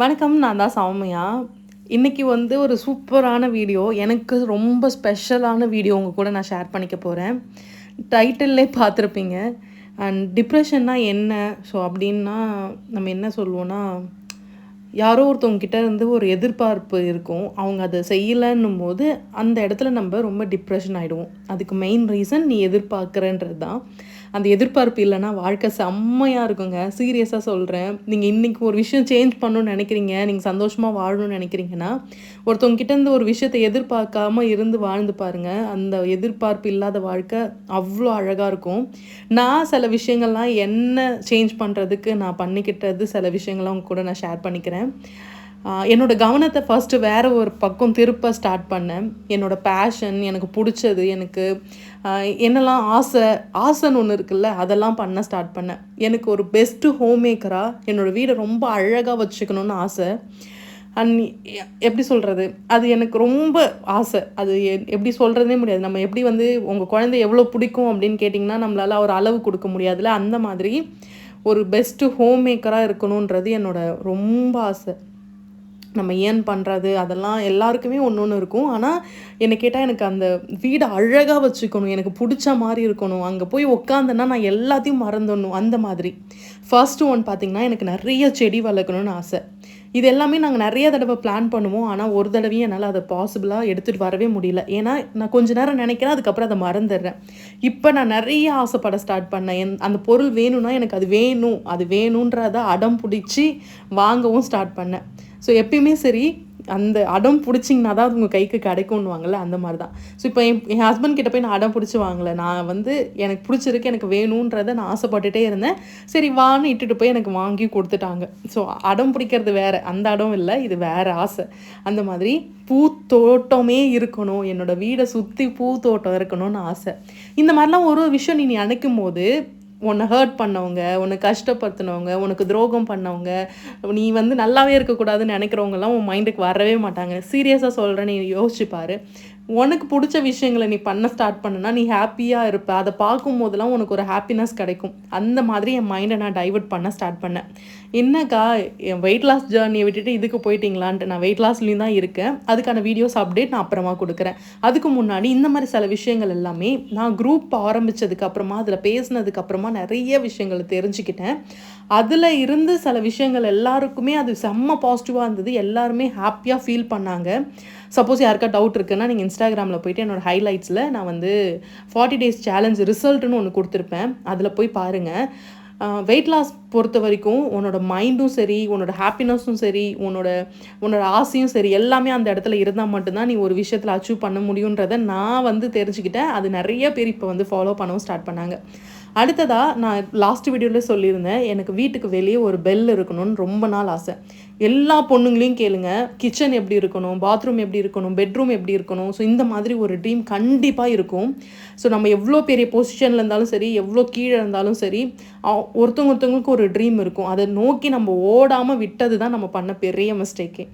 வணக்கம் நான் தான் சௌமியா. இன்றைக்கி வந்து ஒரு சூப்பரான வீடியோ எனக்கு ரொம்ப ஸ்பெஷலான வீடியோ உங்கள் கூட நான் ஷேர் பண்ணிக்க போகிறேன் டைட்டில்லே பார்த்துருப்பீங்க. அண்ட் டிப்ரெஷன்னா என்ன? ஸோ அப்படின்னா நம்ம என்ன சொல்லுவோன்னா யாரோ ஒருத்தவங்கிட்ட இருந்து ஒரு எதிர்பார்ப்பு இருக்கும். அவங்க அதை செய்யலைன்னும் போது அந்த இடத்துல நம்ம ரொம்ப டிப்ரெஷன் ஆகிடுவோம் அதுக்கு மெயின் ரீசன் நீ எதிர்பார்க்குறன்றது தான் அந்த எதிர்பார்ப்பு இல்லைன்னா வாழ்க்கை செம்மையாக இருக்குங்க. சீரியஸாக சொல்கிறேன் நீங்கள் இன்றைக்கி ஒரு விஷயம் சேஞ்ச் பண்ணணும்னு நினைக்கிறீங்க நீங்கள் சந்தோஷமாக வாழணும்னு நினைக்கிறீங்கன்னா ஒருத்தவங்க கிட்டேருந்து ஒரு விஷயத்தை எதிர்பார்க்காம இருந்து வாழ்ந்து பாருங்கள் அந்த எதிர்பார்ப்பு இல்லாத வாழ்க்கை அவ்வளோ அழகாக இருக்கும். நான் சில விஷயங்கள்லாம் என்ன சேஞ்ச் பண்ணுறதுக்கு நான் பண்ணிக்கிட்டது சில விஷயங்கள்லாம் உங்க கூட நான் ஷேர் பண்ணிக்கிறேன். என்னோடய என்னோட கவனத்தை ஃபஸ்ட்டு வேறு ஒரு பக்கம் திருப்ப ஸ்டார்ட் பண்ணேன். என்னோட பேஷன் எனக்கு பிடிச்சது எனக்கு என்னெல்லாம் ஆசை ஆசைன்னு ஒன்று இருக்குல்ல அதெல்லாம் பண்ண ஸ்டார்ட் பண்ணேன். எனக்கு ஒரு பெஸ்ட்டு ஹோம் மேக்கராக என்னோடய வீடை ரொம்ப அழகாக வச்சுக்கணும்னு ஆசை. அண்ட் எப்படி சொல்கிறது அது எனக்கு ரொம்ப ஆசை. அது எப்படி சொல்கிறதே முடியாது. நம்ம எப்படி வந்து உங்கள் குழந்தை எவ்வளோ பிடிக்கும் அப்படின்னு கேட்டிங்கன்னா நம்மளால் ஒரு அளவு கொடுக்க முடியாதுல்ல. அந்த மாதிரி ஒரு பெஸ்ட்டு ஹோம் மேக்கராக இருக்கணுன்றது என்னோடய ரொம்ப ஆசை. நம்ம ஏன் பண்ணுறது அதெல்லாம் எல்லாருக்குமே ஒன்று ஒன்று இருக்கும். ஆனால் என்னை கேட்டால் எனக்கு அந்த வீடை அழகாக வச்சுக்கணும் எனக்கு பிடிச்ச மாதிரி இருக்கணும். அங்கே போய் உக்காந்தேன்னா நான் எல்லாத்தையும் மறந்துடணும். அந்த மாதிரி. ஃபர்ஸ்ட் ஒன் பார்த்திங்கன்னா எனக்கு நிறைய செடி வளர்க்கணும்னு ஆசை. இது எல்லாமே நாங்கள் நிறைய தடவை பிளான் பண்ணுவோம். ஆனால் ஒரு தடவையும் என்னால் அதை பாசிபிளாக எடுத்துகிட்டு வரவே முடியல. ஏன்னா நான் கொஞ்ச நேரம் நினைக்கிறேன் அதுக்கப்புறம் அதை மறந்துடுறேன். இப்போ நான் நிறைய ஆசைப்பட ஸ்டார்ட் பண்ணேன். என் அந்த பொருள் வேணும்னா எனக்கு அது வேணும். அது வேணுன்றதை அடம் பிடிச்சி வாங்கவும் ஸ்டார்ட் பண்ணேன். ஸோ எப்பயுமே சரி அந்த அடம் பிடிச்சிங்கன்னா தான் அது உங்கள் கைக்கு கிடைக்கும்னுவாங்கல்ல அந்த மாதிரி தான் ஸோ இப்போ என் என் ஹஸ்பண்ட் கிட்ட போய் நான் அடம் பிடிச்சி வாங்கலை நான் வந்து எனக்கு பிடிச்சிருக்கு எனக்கு வேணுன்றதை நான் ஆசைப்பட்டுட்டே இருந்தேன். சரி வான்னு இட்டுட்டு போய் எனக்கு வாங்கி கொடுத்துட்டாங்க. ஸோ அடம் பிடிக்கிறது வேறு அந்த அடம் இல்லை இது வேறு ஆசை. அந்த மாதிரி பூத்தோட்டமே இருக்கணும் என்னோட வீடை சுற்றி பூத்தோட்டம் இருக்கணும்னு ஆசை. இந்த மாதிரிலாம் ஒரு ஒரு விஷயம் நீ நினைக்கும் போது உன்னை ஹர்ட் பண்ணவங்க உன்னை கஷ்டப்படுத்தினவங்க உனக்கு துரோகம் பண்ணவங்க நீ வந்து நல்லாவே இருக்கக்கூடாதுன்னு நினைக்கிறவங்கலாம் உன் மைண்டுக்கு வரவே மாட்டாங்க. சீரியஸாக சொல்கிறேன்னு நீ உனக்கு பிடிச்ச விஷயங்களை நீ பண்ண ஸ்டார்ட் பண்ணுனா நீ ஹாப்பியாக இருப்ப. அதை பார்க்கும் போதெல்லாம் உனக்கு ஒரு ஹாப்பினஸ் கிடைக்கும். அந்த மாதிரி என் மைண்டை நான் டைவர்ட் பண்ண ஸ்டார்ட் பண்ணேன் என்னக்கா என் வெயிட் லாஸ் ஜேர்னியை விட்டுட்டு இதுக்கு போயிட்டீங்களான்ட்டு நான் வெயிட் லாஸ்லேயும் தான் இருக்கேன். அதுக்கான வீடியோஸ் அப்டேட் நான் அப்புறமா கொடுக்குறேன். அதுக்கு முன்னாடி இந்த மாதிரி சில விஷயங்கள் எல்லாமே நான் குரூப் ஆரம்பிச்சதுக்கு அப்புறமா அதில் பேசினதுக்கு அப்புறமா நிறைய விஷயங்களை தெரிஞ்சுக்கிட்டேன். அதில் இருந்து சில விஷயங்கள் எல்லாருக்குமே அது செம்ம பாசிட்டிவாக இருந்தது. எல்லாருமே ஹாப்பியாக ஃபீல் பண்ணாங்க. சப்போஸ் யாருக்கா டவுட் இருக்குன்னா நீங்கள் இன்ஸ்டாகிராமில் போயிட்டு என்னோட ஹைலைட்ஸில் நான் வந்து ஃபார்ட்டி டேஸ் சேலஞ்ச் ரிசல்ட்னு ஒன்று கொடுத்துருப்பேன். அதில் போய் பாருங்கள் வெயிட் லாஸ் பொறுத்த வரைக்கும் உன்னோட மைண்டும் சரி உன்னோட ஹாப்பினஸும் சரி உன்னோட உன்னோட ஆசையும் சரி எல்லாமே அந்த இடத்துல இருந்தால் மட்டும்தான் நீ ஒரு விஷயத்தில் அச்சீவ் பண்ண முடியுன்றதை நான் வந்து தெரிஞ்சுக்கிட்டேன். அது நிறைய பேர் இப்போ வந்து ஃபாலோ பண்ணவும் ஸ்டார்ட் பண்ணாங்க. அடுத்ததாக நான் லாஸ்ட் வீடியோவில் சொல்லியிருந்தேன் எனக்கு வீட்டுக்கு வெளியே ஒரு பெல் இருக்கணும்னு ரொம்ப நாள் ஆசை. எல்லா பொண்ணுங்களையும் கேளுங்க. கிச்சன் எப்படி இருக்கணும் பாத்ரூம் எப்படி இருக்கணும் பெட்ரூம் எப்படி இருக்கணும். ஸோ இந்த மாதிரி ஒரு ட்ரீம் கண்டிப்பாக இருக்கும். ஸோ நம்ம எவ்வளோ பெரிய பொசிஷனில் இருந்தாலும் சரி எவ்வளோ கீழே இருந்தாலும் சரி ஒருத்தவங்க ஒருத்தவங்களுக்கு ஒரு ட்ரீம் இருக்கும். அதை நோக்கி நம்ம ஓடாமல் விட்டது தான் நம்ம பண்ண பெரிய மிஸ்டேக்கே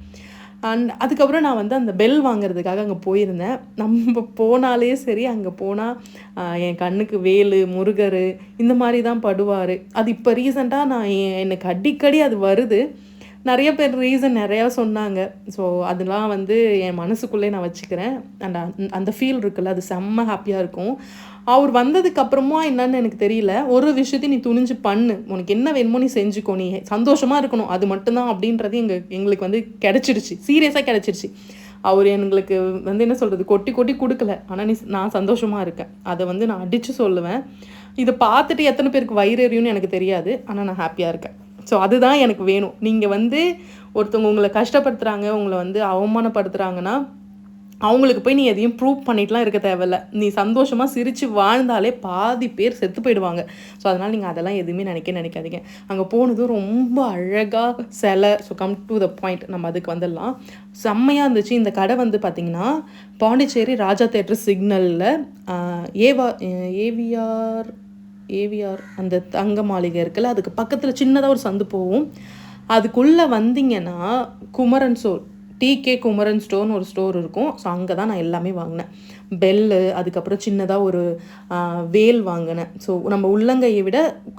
அண்ட் அதுக்கப்புறம் நான் வந்து அந்த பெல் வாங்குறதுக்காக அங்கே போயிருந்தேன். நம்ம போனாலே சரி அங்கே போனால் என் கண்ணுக்கு வேலு முருகர் இந்த மாதிரி தான் படுவார். அது இப்போ ரீசெண்டாக நான் எனக்கு அடிக்கடி அது வருது. நிறைய பேர் ரீசன் நிறையா சொன்னாங்க. ஸோ அதெல்லாம் வந்து என் மனசுக்குள்ளே நான் வச்சுக்கிறேன். அண்ட் அந்த ஃபீல் இருக்குல்ல அது செம்ம ஹாப்பியாக இருக்கும். அவர் வந்ததுக்கப்புறமா என்னன்னு எனக்கு தெரியல. ஒரு விஷயத்தையும் நீ துணிஞ்சு பண்ணு. உனக்கு என்ன வேணுமோ நீ செஞ்சுக்கோ. நீ சந்தோஷமாக இருக்கணும். அது மட்டும்தான் அப்படின்றது எங்கள் எங்களுக்கு வந்து கிடைச்சிருச்சு. சீரியஸாக கிடச்சிருச்சு. அவர் எங்களுக்கு வந்து என்ன சொல்கிறது கொட்டி கொட்டி கொடுக்கல. ஆனால் நீ நான் சந்தோஷமாக இருக்கேன். அதை வந்து நான் அடித்து சொல்லுவேன். இதை பார்த்துட்டு எத்தனை பேருக்கு வயிறு எறியும்னு எனக்கு தெரியாது. ஆனால் நான் ஹாப்பியாக இருக்கேன். ஸோ அதுதான் எனக்கு வேணும். நீங்கள் வந்து ஒருத்தவங்க உங்களை கஷ்டப்படுத்துகிறாங்க உங்களை வந்து அவமானப்படுத்துகிறாங்கன்னா அவங்களுக்கு போய் நீ எதையும் ப்ரூவ் பண்ணிட்டுலாம் இருக்க தேவையில்ல. நீ சந்தோஷமாக சிரித்து வாழ்ந்தாலே பாதி பேர் செத்து போயிடுவாங்க. ஸோ அதனால் நீங்கள் அதெல்லாம் எதுவுமே நினைக்க நினைக்காதீங்க. அங்கே போனதும் ரொம்ப அழகாக சிலை. So come to the point நம்ம அதுக்கு வந்துடலாம். செம்மையாக இருந்துச்சு. இந்த கடை வந்து பார்த்திங்கன்னா பாண்டிச்சேரி ராஜா தேட்டர் சிக்னலில் ஏவா ஏவிஆர் ஏவிஆர் அந்த தங்க மாளிகை இருக்குல்ல அதுக்கு பக்கத்தில் சின்னதாக ஒரு சந்து போகும் அதுக்குள்ளே வந்தீங்கன்னா குமரன் சோல் டிகே குமரன் ஸ்டோர்னு ஒரு ஸ்டோர் இருக்கும். ஸோ அங்கே தான் நான் எல்லாமே வாங்கினேன். பெல்லு அதுக்கப்புறம் சின்னதாக ஒரு வேல் வாங்கினேன். ஸோ நம்ம உள்ளங்கையை விட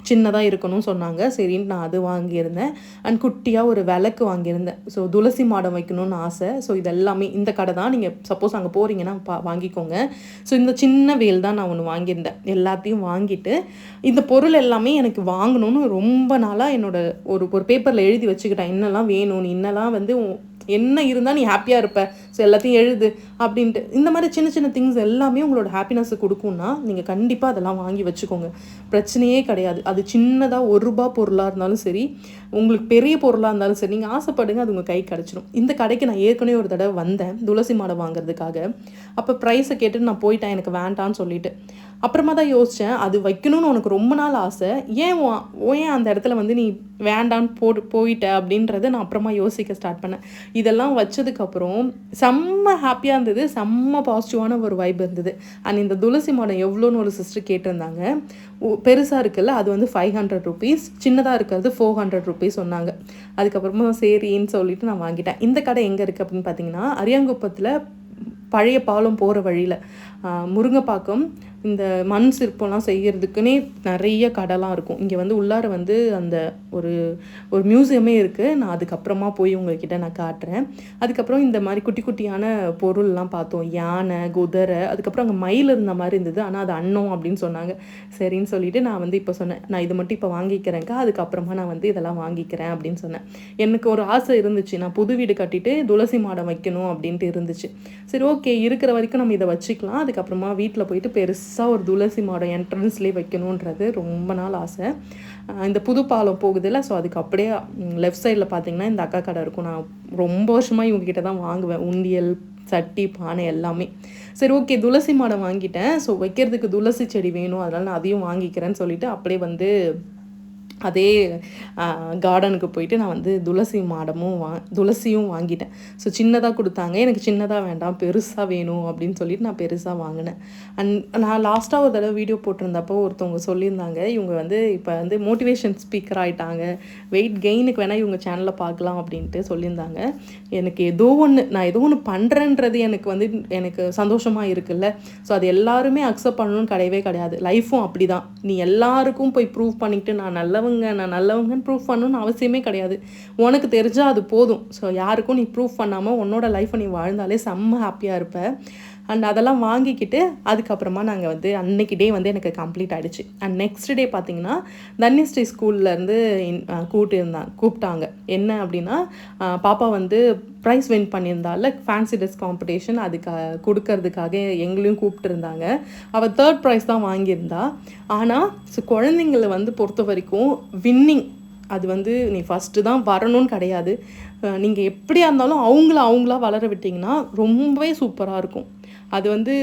சின்னதாக இருக்கணும்னு சொன்னாங்க. சரின்னு நான் அது வாங்கியிருந்தேன். அண்ட் குட்டியாக ஒரு விளக்கு வாங்கியிருந்தேன். ஸோ துளசி மாடம் வைக்கணும்னு ஆசை. ஸோ இதெல்லாமே இந்த கடை தான் நீங்கள் சப்போஸ் அங்கே போகிறீங்கன்னா பா வாங்கிக்கோங்க. ஸோ இந்த சின்ன வேல் தான் நான் ஒன்று வாங்கியிருந்தேன். எல்லாத்தையும் வாங்கிட்டு இந்த பொருள் எல்லாமே எனக்கு வாங்கணும்னு ரொம்ப நாளாக என்னோட ஒரு ஒரு பேப்பரில் எழுதி வச்சுக்கிட்டேன். என்னெல்லாம் வேணும் நீ வந்து என்ன இருந்தால் நீ ஹாப்பியாக இருப்ப. ஸோ எல்லாத்தையும் எழுது அப்படின்ட்டு. இந்த மாதிரி சின்ன சின்ன திங்ஸ் எல்லாமே உங்களோட ஹாப்பினஸ்ஸை கொடுக்கும்னா நீங்கள் கண்டிப்பாக அதெல்லாம் வாங்கி வச்சுக்கோங்க. பிரச்சனையே கிடையாது. அது சின்னதாக ஒரு ரூபா பொருளாக இருந்தாலும் சரி உங்களுக்கு பெரிய பொருளாக இருந்தாலும் சரி நீங்கள் ஆசைப்படுங்க அது உங்கள் கை கிடச்சிடும் இந்த கடைக்கு நான் ஏற்கனவே ஒரு தடவை வந்தேன் துளசி மாடை வாங்குறதுக்காக. அப்போ ப்ரைஸை கேட்டுட்டு நான் போயிட்டேன் எனக்கு வேண்டான்னு சொல்லிட்டு. அப்புறமா தான் யோசித்தேன் அது வைக்கணும்னு உனக்கு ரொம்ப நாள் ஆசை. ஏன் ஏன் அந்த இடத்துல வந்து நீ வேண்டான்னு போட்டு போயிட்ட அப்படின்றத நான் அப்புறமா யோசிக்க ஸ்டார்ட் பண்ணேன். இதெல்லாம் வச்சதுக்கப்புறம் செம்ம ஹாப்பியாக இருந்தது செம்ம பாசிட்டிவான ஒரு வைப் இருந்தது. அண்ட் இந்த துளசி மாடம் எவ்வளோன்னு ஒரு சிஸ்டர் கேட்டிருந்தாங்க. பெருசாக இருக்குல்ல அது வந்து ஃபைவ் ஹண்ட்ரட் ருபீஸ் சின்னதாக இருக்கிறது ஃபோர் ஹண்ட்ரட் ருபீஸ் சொன்னாங்க. அதுக்கப்புறமா சரின்னு சொல்லிட்டு நான் வாங்கிட்டேன். இந்த கடை எங்கே இருக்குது அப்படின்னு பார்த்தீங்கன்னா அரியாங்குப்பத்தில் பழைய பாலம் போகிற வழியில் முருங்கைப்பாக்கம் இந்த மண் சிற்பம்லாம் செய்கிறதுக்குன்னே நிறைய கடைலாம் இருக்கும். இங்கே வந்து உள்ளார வந்து அந்த ஒரு ஒரு மியூசியமே இருக்குது நான் அதுக்கப்புறமா போய் உங்ககிட்ட நான் காட்டுறேன். அதுக்கப்புறம் இந்த மாதிரி குட்டி குட்டியான பொருள்லாம் பார்த்தோம். யானை குதிரை அதுக்கப்புறம் அங்கே மயில் இருந்த மாதிரி இருந்தது. ஆனால் அது அன்னம் அப்படின்னு சொன்னாங்க. சரின்னு சொல்லிட்டு நான் வந்து இப்போ சொன்னேன். நான் இது மட்டும் இப்போ வாங்கிக்கிறேன்க்கா. அதுக்கப்புறமா நான் வந்து இதெல்லாம் வாங்கிக்கிறேன் அப்படின்னு சொன்னேன். எனக்கு ஒரு ஆசை இருந்துச்சு. நான் புது வீடு கட்டிட்டு துளசி மாடம் வைக்கணும் அப்படின்ட்டு இருந்துச்சு. சரி ஓகே. இருக்கிற வரைக்கும் நம்ம இதை வச்சுக்கலாம். அதுக்கப்புறமா வீட்டில் போயிட்டு பெருசாக ஒரு துளசி மாடம் என்ட்ரன்ஸ்லேயே வைக்கணுன்றது ரொம்ப நாள் ஆசை. இந்த புது பாலம் போகுதுல்ல ஸோ அதுக்கு அப்படியே லெஃப்ட் சைடில் பார்த்தீங்கன்னா இந்த அக்கா கடை இருக்கும். நான் ரொம்ப வருஷமாக இவங்ககிட்ட தான் வாங்குவேன். உண்டியல் சட்டி பானை எல்லாமே. சரி ஓகே துளசி மாடம் வாங்கிட்டேன். ஸோ வைக்கிறதுக்கு துளசி செடி வேணும். அதனால் நான் அதையும் வாங்கிக்கிறேன்னு சொல்லிட்டு அப்படியே வந்து அதே கார்டனுக்கு போயிட்டு நான் வந்து துளசி மாடமும் வா துளசியும் வாங்கிட்டேன். ஸோ சின்னதாக கொடுத்தாங்க. எனக்கு சின்னதாக வேண்டாம். பெருசாக வேணும் அப்படின்னு சொல்லிட்டு நான் பெருசாக வாங்கினேன். அண்ட் நான் லாஸ்ட்டாக ஒரு தடவை வீடியோ போட்டிருந்தப்போ ஒருத்தவங்க சொல்லியிருந்தாங்க. இவங்க வந்து இப்போ வந்து மோட்டிவேஷன் ஸ்பீக்கர் ஆகிட்டாங்க வெயிட் கெயினுக்கு வேணால் இவங்க சேனலில் பார்க்கலாம் அப்படின்ட்டு சொல்லியிருந்தாங்க. எனக்கு ஏதோ ஒன்று நான் ஏதோ ஒன்று பண்ணுறேன்றது எனக்கு வந்து எனக்கு சந்தோஷமாக இருக்குல்ல. ஸோ அது எல்லாருமே அக்செப்ட் பண்ணணும்னு கிடையவே கிடையாது. லைஃப்பும் அப்படி தான் நீ எல்லாருக்கும் போய் ப்ரூவ் பண்ணிக்கிட்டு நான் நல்லவங்க நான் நல்லவங்கன்னு ப்ரூவ் பண்ணணும்னு அவசியமே கிடையாது. உனக்கு தெரிஞ்சால் அது போதும். ஸோ யாருக்கும் நீ ப்ரூவ் பண்ணாமல் உன்னோட லைஃப்பை நீ வாழ்ந்தாலே செம்ம ஹாப்பியாக இருப்ப. அண்ட் அதெல்லாம் வாங்கிக்கிட்டு அதுக்கப்புறமா நாங்கள் வந்து அன்னைக்கு டே வந்து எனக்கு கம்ப்ளீட் ஆகிடுச்சு அண்ட் நெக்ஸ்ட் டே பார்த்தீங்கன்னா தன்யஸ்ரீ ஸ்கூல்லேருந்து கூப்பிட்டு இருந்தாங்க கூப்பிட்டாங்க. என்ன அப்படின்னா பாப்பா வந்து ப்ரைஸ் வின் பண்ணியிருந்தால ஃபேன்சி ட்ரெஸ் காம்படிஷன் அதுக்கு கொடுக்கறதுக்காக எங்களையும் கூப்பிட்டுருந்தாங்க. அவள் தேர்ட் ப்ரைஸ் தான் வாங்கியிருந்தா. ஆனால் ஸோ குழந்தைங்களை வந்து பொறுத்த வரைக்கும் வின்னிங் அது வந்து நீ ஃபஸ்ட்டு தான் வரணும்னு கிடையாது. நீங்கள் எப்படியா இருந்தாலும் அவங்கள அவங்களா வளர விட்டிங்கன்னா ரொம்பவே சூப்பராக இருக்கும். அது வந்து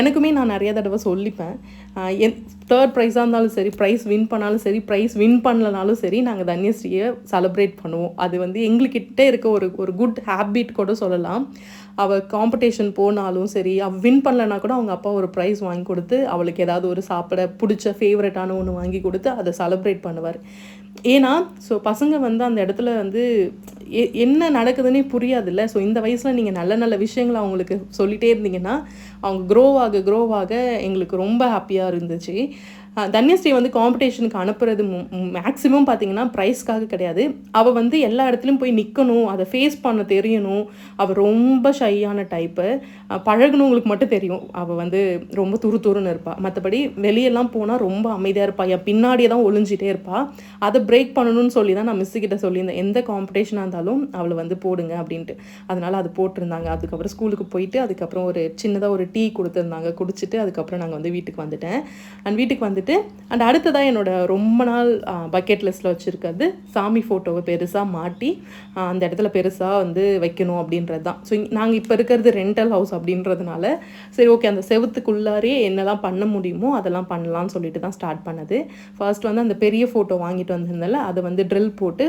எனக்குமே நான் நிறைய தடவை சொல்லிப்பேன். என் தேர்ட் ப்ரைஸாக இருந்தாலும் சரி ப்ரைஸ் வின் பண்ணாலும் சரி ப்ரைஸ் வின் பண்ணலனாலும் சரி நாங்கள் தன்யஸ்ரீயை செலிப்ரேட் பண்ணுவோம். அது வந்து எங்கள்கிட்ட இருக்க ஒரு ஒரு குட் ஹேபிட் கூட சொல்லலாம். அவள் காம்படிஷன் போனாலும் சரி அவள் வின் பண்ணலனா கூட அவங்க அப்பா ஒரு ப்ரைஸ் வாங்கி கொடுத்து அவளுக்கு ஏதாவது ஒரு சாப்பிட பிடிச்ச ஃபேவரட்டான ஒன்று வாங்கி கொடுத்து அதை செலிப்ரேட் பண்ணுவார். ஏன்னா ஸோ பசங்க வந்து அந்த இடத்துல வந்து எ- என்ன நடக்குதுன்னே புரியாதுல்ல. ஸோ இந்த வயசில் நீங்கள் நல்ல நல்ல விஷயங்களை அவங்களுக்கு சொல்லிகிட்டே இருந்தீங்கன்னா அவங்க க்ரோ ஆக எங்களுக்கு ரொம்ப ஹாப்பியாக இருந்துச்சு. தன்யஸ்ரீ வந்து காம்படிஷனுக்கு அனுப்புறது மேக்ஸிமம் பார்த்தீங்கன்னா ப்ரைஸ்க்காக கிடையாது. அவள் வந்து எல்லா இடத்துலையும் போய் நிற்கணும் அதை ஃபேஸ் பண்ண தெரியணும். அவள் ரொம்ப ஷையான டைப்பு பழகினவங்களுக்கு மட்டும் தெரியும். அவள் வந்து ரொம்ப துரு துருன்னு இருப்பாள் மற்றபடி வெளியெல்லாம் போனால் ரொம்ப அமைதியாக இருப்பாள் என் பின்னாடியே தான் ஒளிஞ்சிட்டே இருப்பாள் அதை பிரேக் பண்ணணும்னு சொல்லி தான் நான் மிஸ்ஸுக்கிட்ட சொல்லியிருந்தேன். எந்த காம்படிஷனாக இருந்தாலும் அவளை வந்து போடுங்க அப்படின்ட்டு. அதனால் அது போட்டிருந்தாங்க. அதுக்கப்புறம் ஸ்கூலுக்கு போயிட்டு அதுக்கப்புறம் ஒரு சின்னதாக ஒரு டீ கொடுத்துருந்தாங்க. குடிச்சிட்டு அதுக்கப்புறம் நாங்கள் வந்து வீட்டுக்கு வந்துட்டேன். அண்ட் வீட்டுக்கு வந்துட்டு அண்ட் அடுத்ததாக என்னோட ரொம்ப நாள் பக்கெட் லிஸ்ட்டில் வச்சுருக்கிறது சாமி ஃபோட்டோவை பெருசாக மாட்டி அந்த இடத்துல பெருசாக வந்து வைக்கணும் அப்படின்றது தான். ஸோ நாங்கள் இப்போ இருக்கிறது ரெண்டல் ஹவுஸ் அப்படின்றதுனால சரி ஓகே அந்த செவத்துக்குள்ளாரே என்னெல்லாம் பண்ண முடியுமோ அதெல்லாம் பண்ணலாம்னு சொல்லிட்டு தான் ஸ்டார்ட் பண்ணது. ஃபர்ஸ்ட் வந்து அந்த பெரிய ஃபோட்டோ வாங்கிட்டு வந்திருந்தால அதை வந்து ட்ரில் போட்டு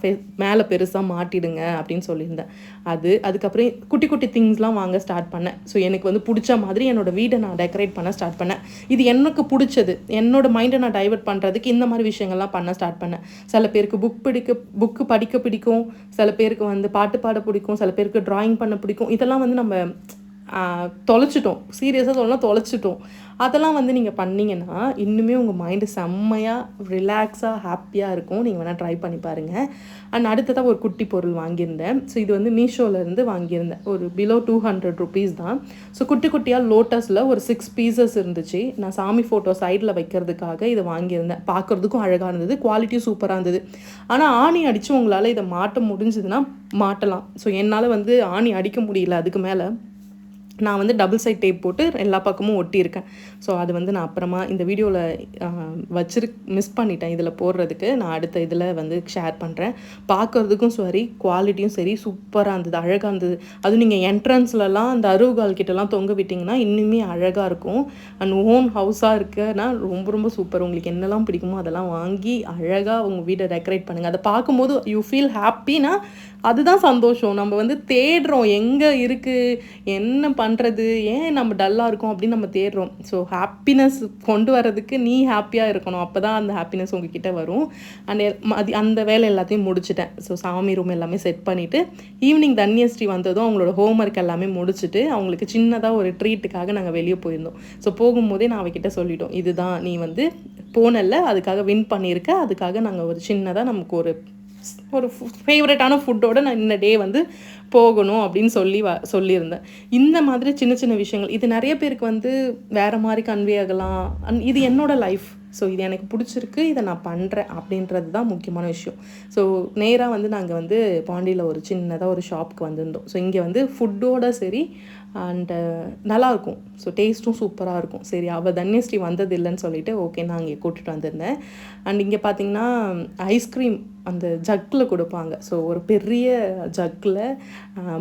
ஃபே மேலே பெருசாக மாட்டிடுங்க அப்படின்னு சொல்லியிருந்தேன். அது அதுக்கப்புறம் குட்டி குட்டி திங்ஸ்லாம் வாங்க ஸ்டார்ட் பண்ணேன். ஸோ எனக்கு வந்து பிடிச்ச மாதிரி என்னோட வீடை நான் டெக்கரேட் பண்ண ஸ்டார்ட் பண்ணேன். இது எனக்கு பிடிச்சது. என்னோடய மைண்டை நான் டைவர்ட் பண்ணுறதுக்கு இந்த மாதிரி விஷயங்கள்லாம் பண்ண ஸ்டார்ட் பண்ணேன். சில பேருக்கு புக் பிடிக்க புக்கு படிக்க பிடிக்கும். சில பேருக்கு வந்து பாட்டு பாட பிடிக்கும். சில பேருக்கு ட்ராயிங் பண்ண பிடிக்கும். இதெல்லாம் வந்து நம்ம தொலைச்சிட்டோம். சீரியஸாக சொல்லலாம் தொலைச்சிட்டோம். அதெல்லாம் வந்து நீங்கள் பண்ணிங்கன்னா இன்னுமே உங்கள் மைண்டு செம்மையாக ரிலாக்ஸாக ஹாப்பியாக இருக்கும். நீங்கள் வேணால் ட்ரை பண்ணி பாருங்கள் அண்ட் அடுத்ததாக ஒரு குட்டி பொருள் வாங்கியிருந்தேன். ஸோ இது வந்து மீஷோலேருந்து வாங்கியிருந்தேன். ஒரு பிலோ டூ ஹண்ட்ரட் ருபீஸ் தான். ஸோ குட்டி குட்டியாக லோட்டஸில் ஒரு சிக்ஸ் பீசஸ் இருந்துச்சு. நான் சாமி ஃபோட்டோ சைடில் வைக்கிறதுக்காக இதை வாங்கியிருந்தேன். பார்க்குறதுக்கும் அழகாக இருந்தது. குவாலிட்டியும் சூப்பராக இருந்தது. ஆனால் ஆணி அடித்து உங்களால் இதை மாட்ட முடிஞ்சதுன்னா மாட்டலாம். ஸோ என்னால் வந்து ஆணி அடிக்க முடியல அதுக்கு மேலே. நான் வந்து டபுள் சைட் டேப் போட்டு எல்லா பக்கமும் ஒட்டியிருக்கேன். ஸோ அது வந்து நான் அப்புறமா இந்த வீடியோவில் வச்சிரு மிஸ் பண்ணிட்டேன் இதில் போடுறதுக்கு. நான் அடுத்த இதில் வந்து ஷேர் பண்ணுறேன் பார்க்குறதுக்கும் சரி குவாலிட்டியும் சரி சூப்பராக இருந்தது அழகாக இருந்தது. அதுவும் நீங்கள் என்ட்ரன்ஸ்லலாம் அந்த அருகால் கிட்டலாம் தொங்க விட்டிங்கன்னா இன்னுமே அழகாக இருக்கும். அண்ட் ஓன் ஹவுஸாக இருக்குன்னா ரொம்ப ரொம்ப சூப்பர். உங்களுக்கு என்னெல்லாம் பிடிக்குமோ அதெல்லாம் வாங்கி அழகாக உங்கள் வீட்டை டெக்கரேட் பண்ணுங்கள் அதை பார்க்கும்போது யூ ஃபீல் ஹாப்பினா அதுதான் சந்தோஷம். நம்ம வந்து தேடுறோம் எங்கே இருக்குது என்ன பண்ணுறது ஏன் நம்ம டல்லாக இருக்கோம் அப்படின்னு நம்ம தேடுறோம். ஸோ ஹாப்பினஸ் கொண்டு வர்றதுக்கு நீ ஹாப்பியாக இருக்கணும். அப்போ தான் அந்த ஹாப்பினஸ் உங்ககிட்ட வரும். அண்ட் அது அந்த வேலை எல்லாத்தையும் முடிச்சிட்டேன். ஸோ சாமி ரூம் எல்லாமே செட் பண்ணிவிட்டு ஈவினிங் தன்யஸ்ரீ வந்ததும் அவங்களோட ஹோம்ஒர்க் எல்லாமே முடிச்சுட்டு அவங்களுக்கு சின்னதாக ஒரு ட்ரீட்டுக்காக நாங்கள் வெளியே போயிருந்தோம். ஸோ போகும்போதே நான் அவகிட்ட சொல்லிட்டோம் இதுதான் நீ வந்து போனல அதுக்காக வின் பண்ணியிருக்க அதுக்காக நாங்கள் ஒரு சின்னதாக நமக்கு ஒரு ஒரு ஃபேவரட்டான ஃபுட்டோடு நான் இந்த டே வந்து போகணும் அப்படின்னு சொல்லி வ சொல்லியிருந்தேன். இந்த மாதிரி சின்ன சின்ன விஷயங்கள் இது நிறைய பேருக்கு வந்து வேறு மாதிரி கன்வே ஆகலாம். அண்ட் இது என்னோடய லைஃப் ஸோ இது எனக்கு பிடிச்சிருக்கு இதை நான் பண்ணுறேன் அப்படின்றது தான் முக்கியமான விஷயம். ஸோ நேராக வந்து நாங்கள் வந்து பாண்டியில் ஒரு சின்னதாக ஒரு ஷாப்புக்கு வந்திருந்தோம். ஸோ இங்கே வந்து ஃபுட்டோட சரி அண்டு uh, நல்லாயிருக்கும் ஸோ டேஸ்ட்டும் சூப்பராக இருக்கும். சரி அவள் தன்யஸ்ரீ வந்தது இல்லைன்னு சொல்லிட்டு ஓகே நான் இங்கே கூட்டிகிட்டு வந்திருந்தேன். அண்ட் இங்கே பார்த்தீங்கன்னா ஐஸ்கிரீம் அந்த ஜக்கில் கொடுப்பாங்க. ஸோ ஒரு பெரிய ஜக்கில்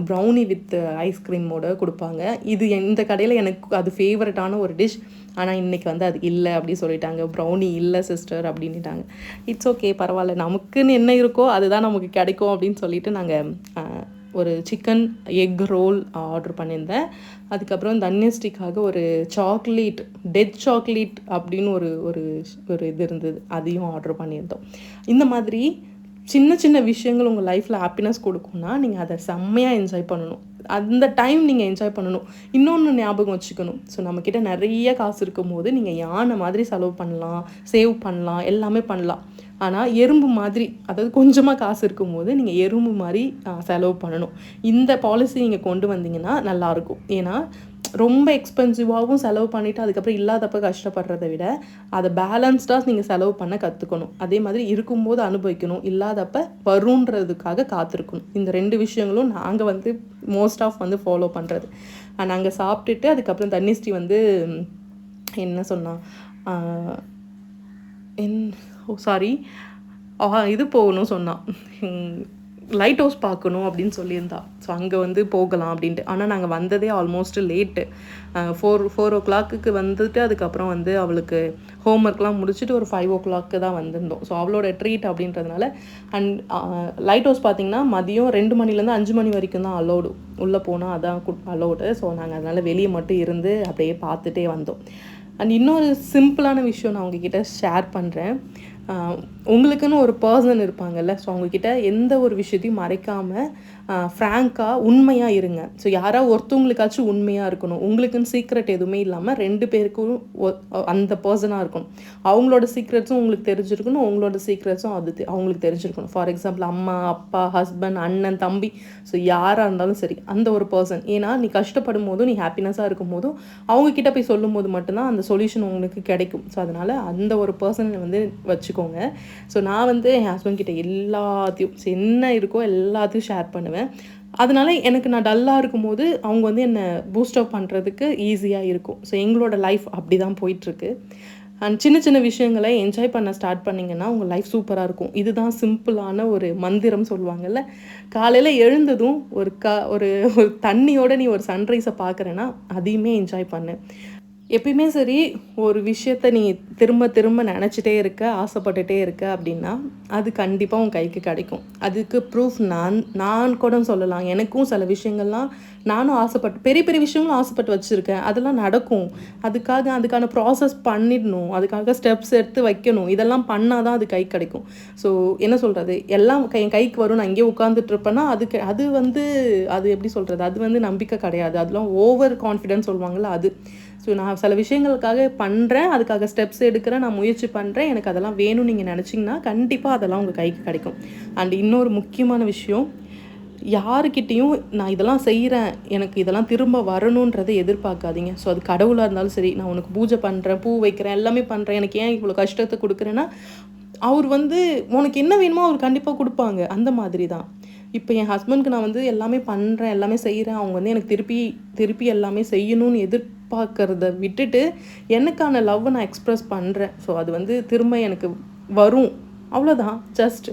ப்ரௌனி வித் ஐஸ்கிரீமோட கொடுப்பாங்க. இது இந்த கடையில் எனக்கு அது ஃபேவரட்டான ஒரு டிஷ் ஆனால் இன்றைக்கி வந்து அது இல்லை அப்படின்னு சொல்லிட்டாங்க. ப்ரௌனி இல்லை சிஸ்டர் அப்படின்ட்டாங்க இட்ஸ் ஓகே பரவாயில்ல. நமக்குன்னு என்ன இருக்கோ அதுதான் நமக்கு கிடைக்கும் அப்படின்னு சொல்லிட்டு நாங்கள் uh, ஒரு சிக்கன் எக் ரோல் ஆர்டர் பண்ணியிருந்தேன். அதுக்கப்புறம் தன்யஸ்டிக்காக ஒரு சாக்லேட் டெட் சாக்லேட் அப்படின்னு ஒரு ஒரு ஒரு இது இருந்தது. அதையும் ஆர்டர் பண்ணியிருந்தோம். இந்த மாதிரி சின்ன சின்ன விஷயங்கள் உங்கள் லைஃப்பில் ஹாப்பினஸ் கொடுக்கும்னா நீங்கள் அதை செம்மையாக என்ஜாய் பண்ணணும். அந்த டைம் நீங்கள் என்ஜாய் பண்ணணும். இன்னொன்று ஞாபகம் வச்சுக்கணும். ஸோ நம்மக்கிட்ட நிறைய காசு இருக்கும் போது நீங்கள் யானை மாதிரி செலவு பண்ணலாம் சேவ் பண்ணலாம் எல்லாமே பண்ணலாம். ஆனால் எறும்பு மாதிரி அதாவது கொஞ்சமாக காசு இருக்கும்போது நீங்கள் எறும்பு மாதிரி செலவு பண்ணணும். இந்த பாலிசி நீங்கள் கொண்டு வந்தீங்கன்னா நல்லாயிருக்கும் ஏன்னா ரொம்ப எக்ஸ்பென்சிவாகவும் செலவு பண்ணிவிட்டு அதுக்கப்புறம் இல்லாதப்ப கஷ்டப்படுறத விட அதை பேலன்ஸ்டாக நீங்கள் செலவு பண்ண கற்றுக்கணும் அதே மாதிரி இருக்கும்போது அனுபவிக்கணும். இல்லாதப்ப வருன்றதுக்காக காத்திருக்கணும். இந்த ரெண்டு விஷயங்களும் நாங்கள் வந்து மோஸ்ட் ஆஃப் வந்து ஃபாலோ பண்ணுறது நாங்கள் சாப்பிட்டுட்டு அதுக்கப்புறம் தன்னிஸ்டி வந்து என்ன சொன்னால் என் சாரி இது போகணும் சொன்னான் லைட் ஹவுஸ் பார்க்கணும் அப்படின்னு சொல்லியிருந்தா. ஸோ அங்கே வந்து போகலாம் அப்படின்ட்டு. ஆனால் நாங்கள் வந்ததே ஆல்மோஸ்ட் லேட்டு ஃபோர் ஃபோர் ஓ கிளாக்குக்கு வந்துட்டு அதுக்கப்புறம் வந்து அவளுக்கு ஹோம் ஒர்க்லாம் முடிச்சுட்டு ஒரு ஃபைவ் ஓ கிளாக்கு தான் வந்திருந்தோம். ஸோ அவளோட ட்ரீட் அப்படின்றதுனால அண்ட் லைட் ஹவுஸ் பார்த்தீங்கன்னா மதியம் ரெண்டு மணிலேருந்து அஞ்சு மணி வரைக்கும் தான் அலோடு உள்ளே போனால் அதான் அலோடு ஸோ நாங்கள் அதனால் வெளியே மட்டும் இருந்து அப்படியே பார்த்துட்டே வந்தோம். அண்ட் இன்னொரு சிம்பிளான விஷயம் நான் உங்ககிட்ட ஷேர் பண்ணுறேன் உங்களுக்குன்னு ஒரு பர்சன் இருப்பாங்கல்ல ஸோ அவங்கக்கிட்ட எந்த ஒரு விஷயத்தையும் மறைக்காமல் ஃப்ராங்காக உண்மையாக இருங்க. ஸோ யாராவது ஒருத்தவங்களுக்காச்சும் உண்மையாக இருக்கணும். உங்களுக்குன்னு சீக்ரெட் எதுவுமே இல்லாமல் ரெண்டு பேருக்கும் அந்த பர்சனாக இருக்கணும். அவங்களோட சீக்ரெட்ஸும் உங்களுக்கு தெரிஞ்சிருக்கணும். உங்களோட சீக்ரெட்ஸும் அது அவங்களுக்கு தெரிஞ்சிருக்கணும். ஃபார் எக்ஸாம்பிள் அம்மா அப்பா ஹஸ்பண்ட் அண்ணன் தம்பி. ஸோ யாராக இருந்தாலும் சரி அந்த ஒரு பர்சன் ஏன்னா நீ கஷ்டப்படும் போதும் நீ ஹாப்பினஸாக இருக்கும் போதும் அவங்கக்கிட்ட போய் சொல்லும் போது மட்டும்தான் அந்த சொல்யூஷன் உங்களுக்கு கிடைக்கும். ஸோ அதனால் அந்த ஒரு பர்சனை வந்து வச்சுக்கோங்க. ஸோ நான் வந்து என் ஹஸ்பண்ட் கிட்ட எல்லாத்தையும் என்ன இருக்கோ எல்லாத்தையும் ஷேர் பண்ணுவேன். அதனால் எனக்கு நான் டல்லாக இருக்கும்போது அவங்க வந்து என்னை பூஸ்ட் அப் பண்ணுறதுக்கு ஈஸியாக இருக்கும். ஸோ எங்களோட லைஃப் அப்படி தான் போயிட்டுருக்கு. அண்ட் சின்ன சின்ன விஷயங்களை என்ஜாய் பண்ண ஸ்டார்ட் பண்ணிங்கன்னா உங்கள் லைஃப் சூப்பராக இருக்கும். இதுதான் சிம்பிளான ஒரு மந்திரம் சொல்லுவாங்கல்ல. காலையில் எழுந்ததும் ஒரு க ஒரு ஒரு தண்ணியோட நீ ஒரு சன்ரைஸை பார்க்குறேன்னா அதையுமே என்ஜாய் பண்ணு. எப்பயுமே சரி ஒரு விஷயத்த நீ திரும்ப திரும்ப நினச்சிட்டே இருக்க ஆசைப்பட்டுட்டே இருக்க அப்படின்னா அது கண்டிப்பாக உன் கைக்கு கிடைக்கும். அதுக்கு ப்ரூஃப் நான் நான் கூட சொல்லலாம். எனக்கும் சில விஷயங்கள்லாம் நானும் ஆசைப்பட்டு பெரிய பெரிய விஷயங்களும் ஆசைப்பட்டு வச்சுருக்கேன். அதெல்லாம் நடக்கும். அதுக்காக அதுக்கான ப்ராசஸ் பண்ணிடணும். அதுக்காக ஸ்டெப்ஸ் எடுத்து வைக்கணும். இதெல்லாம் பண்ணால் தான் அது கை கிடைக்கும். ஸோ என்ன சொல்கிறது எல்லாம் கை என் கைக்கு வரும். நான் இங்கே உட்காந்துட்டு இருப்பேன்னா அதுக்கு அது வந்து அது எப்படி சொல்கிறது அது வந்து நம்பிக்கை கிடையாது. அதெல்லாம் ஓவர் கான்ஃபிடென்ஸ் சொல்லுவாங்கள்ல அது. ஸோ நான் சில விஷயங்களுக்காக பண்ணுறேன் அதுக்காக ஸ்டெப்ஸ் எடுக்கிறேன். நான் முயற்சி பண்ணுறேன் எனக்கு அதெல்லாம் வேணும்னு நீங்கள் நினச்சிங்கன்னா கண்டிப்பாக அதெல்லாம் உங்கள் கைக்கு கிடைக்கும். அண்ட் இன்னொரு முக்கியமான விஷயம் யாருக்கிட்டேயும் நான் இதெல்லாம் செய்கிறேன் எனக்கு இதெல்லாம் திரும்ப வரணுன்றதை எதிர்பார்க்காதீங்க. ஸோ அது கடவுளாக இருந்தாலும் சரி நான் உனக்கு பூஜை பண்ணுறேன் பூ வைக்கிறேன் எல்லாமே பண்ணுறேன் எனக்கு ஏன் இவ்வளோ கஷ்டத்தை கொடுக்குறேன்னா அவர் வந்து உனக்கு என்ன வேணுமோ அவர் கண்டிப்பாக கொடுப்பாங்க. அந்த மாதிரி தான். இப்போ என் ஹஸ்பண்ட்க்கு நான் வந்து எல்லாமே பண்ணுறேன் எல்லாமே செய்கிறேன் அவங்க வந்து எனக்கு திருப்பி திருப்பி எல்லாமே செய்யணும்னு எதிர்பார்க்கறத விட்டுட்டு எனக்கான லவ்வை நான் எக்ஸ்ப்ரெஸ் பண்ணுறேன் ஸோ அது வந்து திரும்ப எனக்கு வரும். அவ்வளோதான் ஜஸ்ட்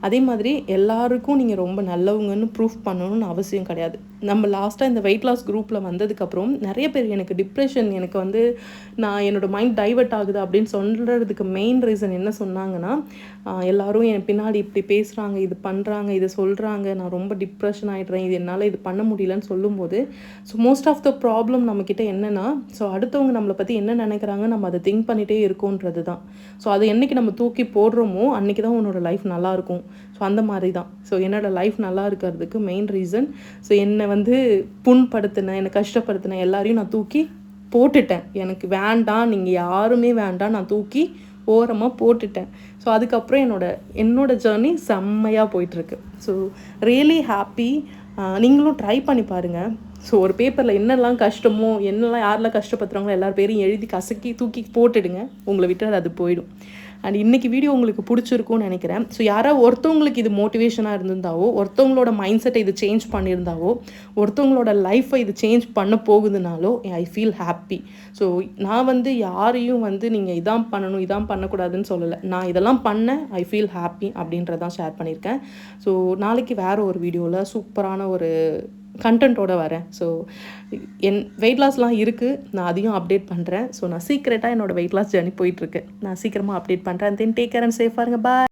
அதே மாதிரி எல்லாருக்கும் நீங்கள் ரொம்ப நல்லவங்கன்னு ப்ரூஃப் பண்ணணும்னு அவசியம் கிடையாது. நம்ம லாஸ்ட்டாக இந்த வெயிட் லாஸ் குரூப்பில் வந்ததுக்கப்புறம் நிறைய பேர் எனக்கு டிப்ரெஷன் எனக்கு வந்து நான் என்னோடய மைண்ட் டைவர்ட் ஆகுது அப்படின்னு சொல்கிறதுக்கு மெயின் ரீசன் என்ன சொன்னாங்கன்னா எல்லோரும் என் பின்னாடி இப்படி பேசுகிறாங்க இது பண்ணுறாங்க இது சொல்கிறாங்க நான் ரொம்ப டிப்ரெஷன் ஆகிடுறேன் இது என்னால் இது பண்ண முடியலன்னு சொல்லும்போது so most of the problem நம்மக்கிட்ட என்னென்னா ஸோ அடுத்தவங்க நம்மளை பற்றி என்ன நினைக்கிறாங்க நம்ம அதை திங்க் பண்ணிகிட்டே இருக்கோன்றது தான் ஸோ அதை என்றைக்கு நம்ம தூக்கி போடுறோமோ அன்றைக்கி தான் உன்னோட லைஃப் நல்லாயிருக்கும். ஸோ அந்த மாதிரி தான் ஸோ என்னோடய லைஃப் நல்லா இருக்கிறதுக்கு மெயின் ரீசன் ஸோ என்னை வந்து புண்படுத்தின என்னை கஷ்டப்படுத்தின எல்லாரையும் நான் தூக்கி போட்டுட்டேன். எனக்கு வேண்டாம் நீங்கள் யாருமே வேண்டாம் நான் தூக்கி ஓரமாக போட்டுட்டேன். ஸோ அதுக்கப்புறம் என்னோட என்னோடய ஜேர்னி செம்மையாக போயிட்டுருக்கு. ஸோ ரியலி ஹாப்பி நீங்களும் ட்ரை பண்ணி பாருங்கள் ஸோ ஒரு பேப்பரில் என்னெல்லாம் கஷ்டமோ என்னெல்லாம் யாரெல்லாம் கஷ்டப்படுத்துகிறாங்களோ எல்லார் பேரையும் எழுதி கசக்கி தூக்கி போட்டுடுங்க. உங்களை விட்டு அது போயிடும். அண்ட் இன்றைக்கி வீடியோ உங்களுக்கு பிடிச்சிருக்கும்னு நினைக்கிறேன். ஸோ யாராவது ஒருத்தவங்களுக்கு இது மோட்டிவேஷனாக இருந்திருந்தாவோ ஒருத்தவங்களோட மைண்ட் செட்டை இது சேஞ்ச் பண்ணியிருந்தாவோ ஒருத்தவங்களோட லைஃப்பை இது சேஞ்ச் பண்ண போகுதுனாலோ ஐ ஃபீல் ஹாப்பி ஸோ நான் வந்து யாரையும் வந்து நீங்கள் இதான் பண்ணணும் இதான் பண்ணக்கூடாதுன்னு சொல்லலை. நான் இதெல்லாம் பண்ணேன் ஐ ஃபீல் ஹாப்பி அப்படின்றதான் ஷேர் பண்ணியிருக்கேன். ஸோ நாளைக்கு வேறு ஒரு வீடியோவில் சூப்பரான ஒரு கண்டென்ட்டோடு வரேன். ஸோ என் வெயிட் லாஸ்லாம் இருக்குது நான் அதையும் அப்டேட் பண்ணுறேன் ஸோ நான் சீக்கிரட்டாக என்னோடய வெயிட் லாஸ் ஜர்னி போயிட்டுருக்கு நான் சீக்கிரமாக அப்டேட் பண்ணுறேன் தென் டேக் கேர் அண்ட் சேஃபாக இருங்க பாய்